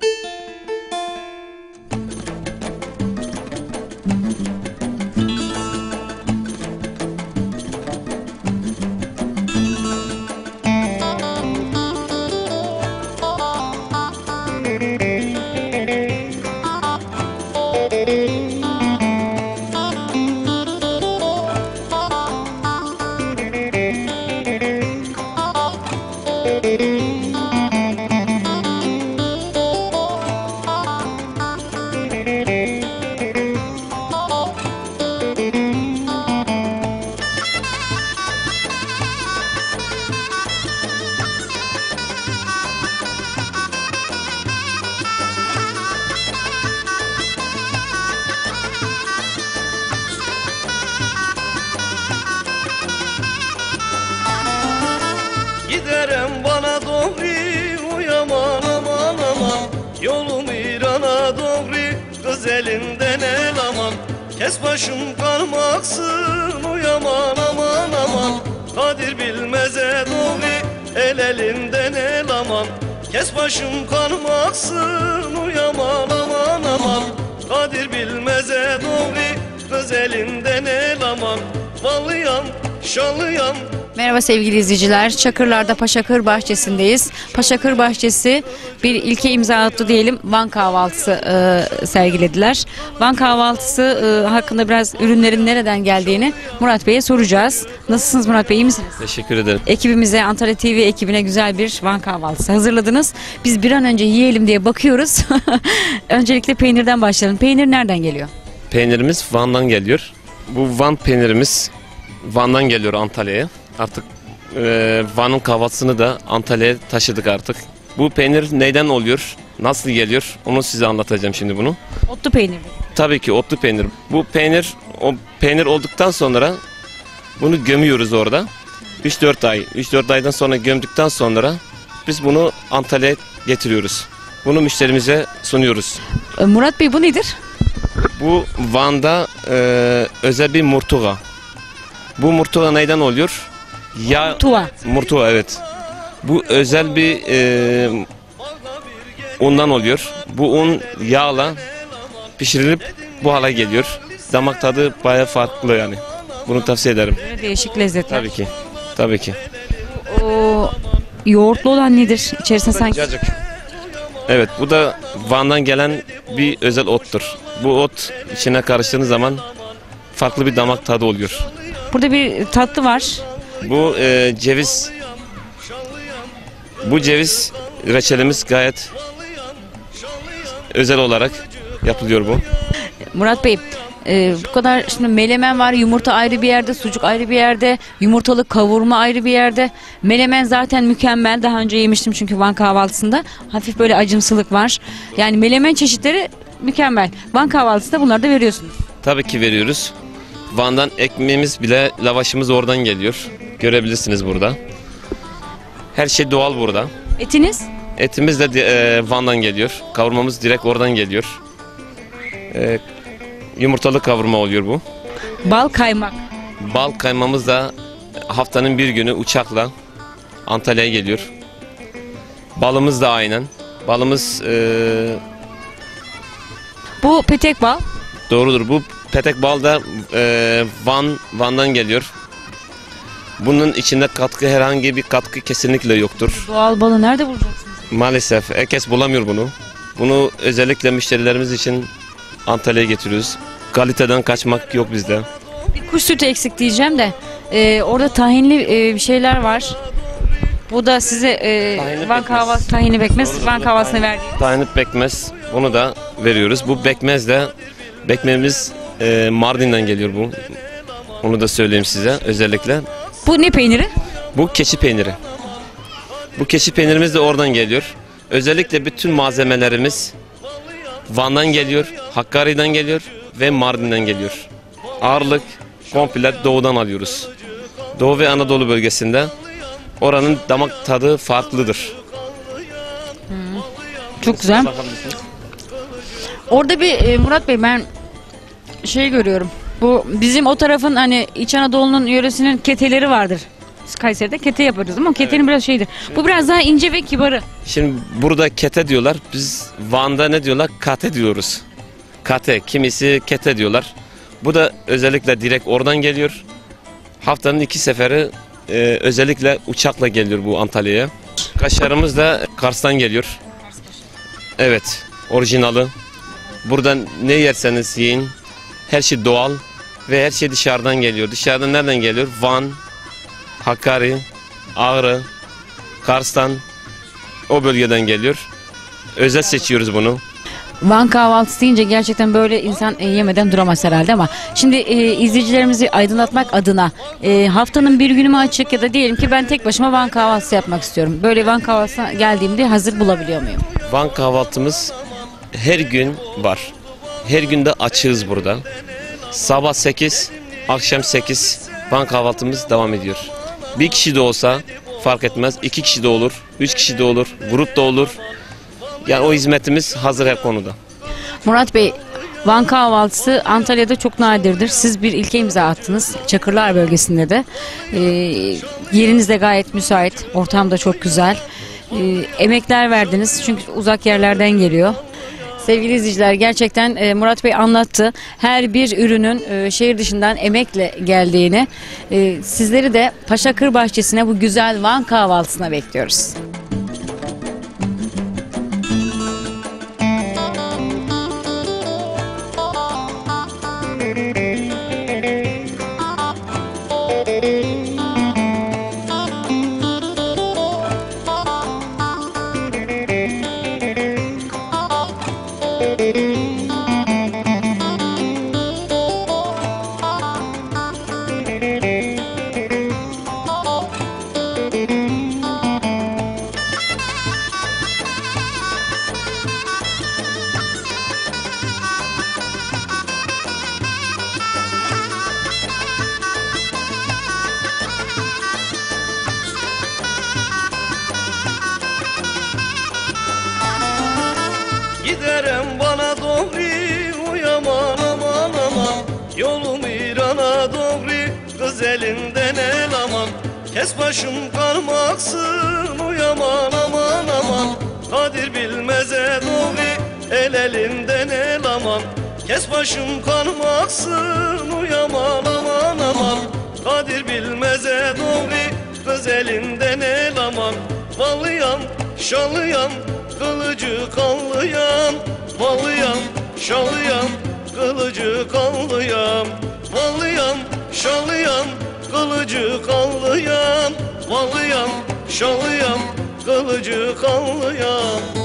you elinden el aman Kes başım kalmaksın uyaman aman aman. Kadir bilmeze doğru el elinden el aman Kes başım kalmaksın uyaman aman aman. Kadir bilmeze doğru kız elinden el aman Valıyam şalıyam Merhaba sevgili izleyiciler. Çakırlar'da Paşakır Bahçesi'ndeyiz. Paşakır Bahçesi bir ilke imza attı diyelim. Van kahvaltısı e, sergilediler. Van kahvaltısı e, hakkında biraz ürünlerin nereden geldiğini Murat Bey'e soracağız. Nasılsınız Murat Bey? iyi misiniz? Teşekkür ederim. Ekibimize, Antalya TV ekibine güzel bir Van kahvaltısı hazırladınız. Biz bir an önce yiyelim diye bakıyoruz. Öncelikle peynirden başlayalım. Peynir nereden geliyor? Peynirimiz Van'dan geliyor. Bu Van peynirimiz Van'dan geliyor Antalya'ya. Artık e, Van'ın kahvaltısını da Antalya'ya taşıdık artık. Bu peynir neyden oluyor? Nasıl geliyor? Onu size anlatacağım şimdi bunu. Otlu peynir. Tabii ki otlu peynir. Bu peynir o peynir olduktan sonra bunu gömüyoruz orada. 3-4 ay. 3-4 aydan sonra gömdükten sonra biz bunu Antalya'ya getiriyoruz. Bunu müşterimize sunuyoruz. E, Murat Bey bu nedir? Bu Van'da e, özel bir murtuga. Bu murtuga neyden oluyor? Ya Tuva. murtuga evet. Bu özel bir e, undan oluyor. Bu un yağla pişirilip bu hale geliyor. Damak tadı baya farklı yani. Bunu tavsiye ederim. Böyle Değişik lezzetler. Tabii ki. Tabii ki. O yoğurtlu olan nedir? İçerisinde sanki Cacık. Evet bu da Van'dan gelen bir özel ottur. Bu ot içine karıştığınız zaman farklı bir damak tadı oluyor. burada bir tatlı var. Bu e, ceviz bu ceviz reçelimiz gayet özel olarak yapılıyor bu. Murat Bey e, bu kadar şimdi melemen var yumurta ayrı bir yerde sucuk ayrı bir yerde yumurtalı kavurma ayrı bir yerde melemen zaten mükemmel daha önce yemiştim çünkü Van kahvaltısında hafif böyle acımsılık var yani melemen çeşitleri mükemmel Van kahvaltısında bunları da veriyorsunuz Tabii ki veriyoruz. Van'dan ekmeğimiz bile lavaşımız oradan geliyor. Görebilirsiniz burada. Her şey doğal burada. etiniz Etimiz de e, Van'dan geliyor. Kavurmamız direkt oradan geliyor. E, yumurtalı kavurma oluyor bu. bal kaymak Bal kaymamız da haftanın bir günü uçakla Antalya'ya geliyor. Balımız da aynen. Balımız e, bu petek bal doğrudur. Bu petek bal da e, Van Van'dan geliyor. Bunun içinde katkı herhangi bir katkı kesinlikle yoktur. doğal balı nerede bulacaksınız? Maalesef herkes bulamıyor bunu. Bunu özellikle müşterilerimiz için Antalya'ya getiriyoruz. Kaliteden kaçmak yok bizde. Bir kuş sütü eksik diyeceğim de e, orada tahinli e, bir şeyler var. Bu da size e, Van pekmez. kahvaltı tahini bekmez Doğrudur, Van tahin- verdiği. Tahinli pekmez. Bunu da veriyoruz. Bu bekmez de bekmemiz e, Mardin'den geliyor bu. Onu da söyleyeyim size özellikle. Bu ne peyniri? Bu keçi peyniri. Bu keçi peynirimiz de oradan geliyor. Özellikle bütün malzemelerimiz Van'dan geliyor, Hakkari'den geliyor ve Mardin'den geliyor. Ağırlık komple doğudan alıyoruz. Doğu ve Anadolu bölgesinde oranın damak tadı farklıdır. Çok güzel. Orada bir e, Murat Bey ben şey görüyorum. Bu bizim o tarafın hani İç Anadolu'nun yöresinin keteleri vardır. Biz Kayseri'de kete yapıyoruz ama ketenin biraz şeydir. Bu biraz daha ince ve kibarı. Şimdi burada kete diyorlar. Biz Van'da ne diyorlar? Kate diyoruz. Kate. Kimisi kete diyorlar. Bu da özellikle direkt oradan geliyor. Haftanın iki seferi e, özellikle uçakla geliyor bu Antalya'ya. Kaşarımız da Kars'tan geliyor. Evet. Orijinali. Buradan ne yerseniz yiyin. Her şey doğal ve her şey dışarıdan geliyor. Dışarıdan nereden geliyor? Van, Hakkari, Ağrı, Kars'tan o bölgeden geliyor. Özel seçiyoruz bunu. Van kahvaltısı deyince gerçekten böyle insan e, yemeden duramaz herhalde ama şimdi e, izleyicilerimizi aydınlatmak adına e, haftanın bir günü mü açık ya da diyelim ki ben tek başıma Van kahvaltısı yapmak istiyorum. Böyle Van kahvaltısına geldiğimde hazır bulabiliyor muyum? Van kahvaltımız her gün var. Her günde açığız burada. Sabah 8, akşam 8 Van kahvaltımız devam ediyor. Bir kişi de olsa fark etmez. iki kişi de olur, üç kişi de olur, grup da olur. Yani o hizmetimiz hazır her konuda. Murat Bey, Van kahvaltısı Antalya'da çok nadirdir. Siz bir ilke imza attınız. Çakırlar bölgesinde de. Ee, yeriniz de gayet müsait. Ortam da çok güzel. Ee, emekler verdiniz çünkü uzak yerlerden geliyor. Sevgili izleyiciler gerçekten e, Murat Bey anlattı. Her bir ürünün e, şehir dışından emekle geldiğini. E, sizleri de Paşa Kır Bahçesi'ne bu güzel Van kahvaltısına bekliyoruz. Kes başım karmaksın uyaman aman aman. Kadir bilmeze doğru el elinden el aman. Kes başım karmaksın uyaman aman aman. Kadir bilmeze doğru kız elinden el aman. Valıyam şalıyam kılıcı kanlıyam Valıyam şalıyam kılıcı kanlıyam Valıyam şalıyam kılıcı kanlıyam Valıyam şalıyam kılıcı kanlıyam